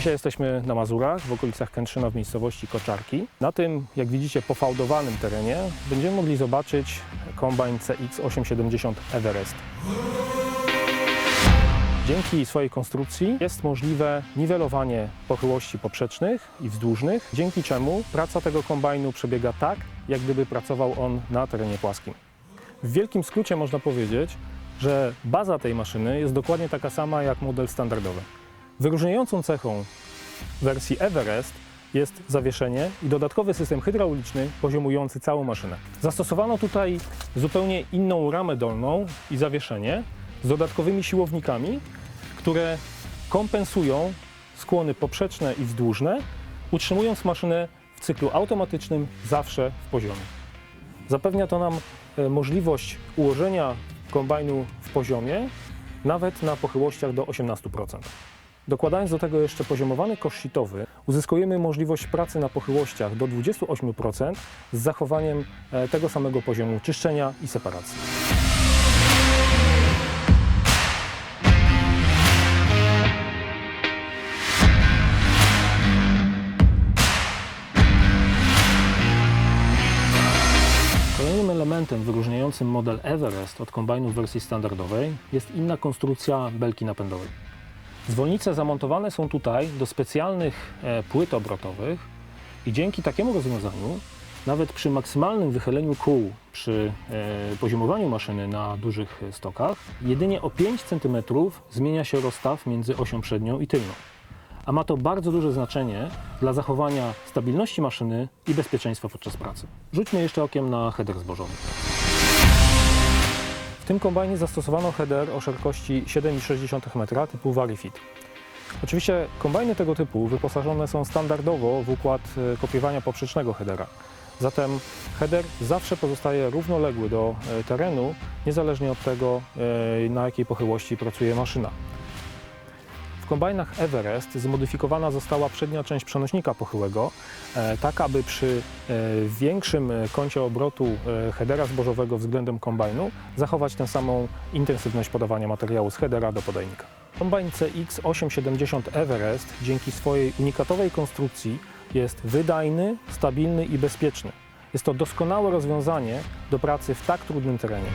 Dzisiaj jesteśmy na Mazurach, w okolicach Kętrzyna w miejscowości Koczarki. Na tym, jak widzicie, pofałdowanym terenie będziemy mogli zobaczyć kombajn CX870 Everest. Dzięki swojej konstrukcji jest możliwe niwelowanie pochyłości poprzecznych i wzdłużnych, dzięki czemu praca tego kombajnu przebiega tak, jak gdyby pracował on na terenie płaskim. W wielkim skrócie można powiedzieć, że baza tej maszyny jest dokładnie taka sama jak model standardowy. Wyróżniającą cechą wersji Everest jest zawieszenie i dodatkowy system hydrauliczny poziomujący całą maszynę. Zastosowano tutaj zupełnie inną ramę dolną i zawieszenie z dodatkowymi siłownikami, które kompensują skłony poprzeczne i wzdłużne, utrzymując maszynę w cyklu automatycznym zawsze w poziomie. Zapewnia to nam e, możliwość ułożenia kombajnu w poziomie nawet na pochyłościach do 18%. Dokładając do tego jeszcze poziomowany kosz sitowy, uzyskujemy możliwość pracy na pochyłościach do 28% z zachowaniem e, tego samego poziomu czyszczenia i separacji. Kolejnym elementem wyróżniającym model Everest od kombajnu w wersji standardowej jest inna konstrukcja belki napędowej. Zwolnice zamontowane są tutaj do specjalnych e, płyt obrotowych i dzięki takiemu rozwiązaniu nawet przy maksymalnym wychyleniu kół przy e, poziomowaniu maszyny na dużych e, stokach jedynie o 5 cm zmienia się rozstaw między osią przednią i tylną. A ma to bardzo duże znaczenie dla zachowania stabilności maszyny i bezpieczeństwa podczas pracy. Rzućmy jeszcze okiem na header zbożowy. Tym kombajnie zastosowano header o szerokości 7,6 metra typu Varifit. Oczywiście kombajny tego typu wyposażone są standardowo w układ e, kopiowania poprzecznego headera. Zatem header zawsze pozostaje równoległy do e, terenu, niezależnie od tego, e, na jakiej pochyłości pracuje maszyna. Kombajnach Everest zmodyfikowana została przednia część przenośnika pochyłego, e, tak aby przy e, większym e, kącie obrotu headera zbożowego względem kombajnu zachować tę samą intensywność podawania materiału z headera do podajnika. Kombajn CX870 Everest dzięki swojej unikatowej konstrukcji jest wydajny, stabilny i bezpieczny. Jest to doskonałe rozwiązanie do pracy w tak trudnym terenie.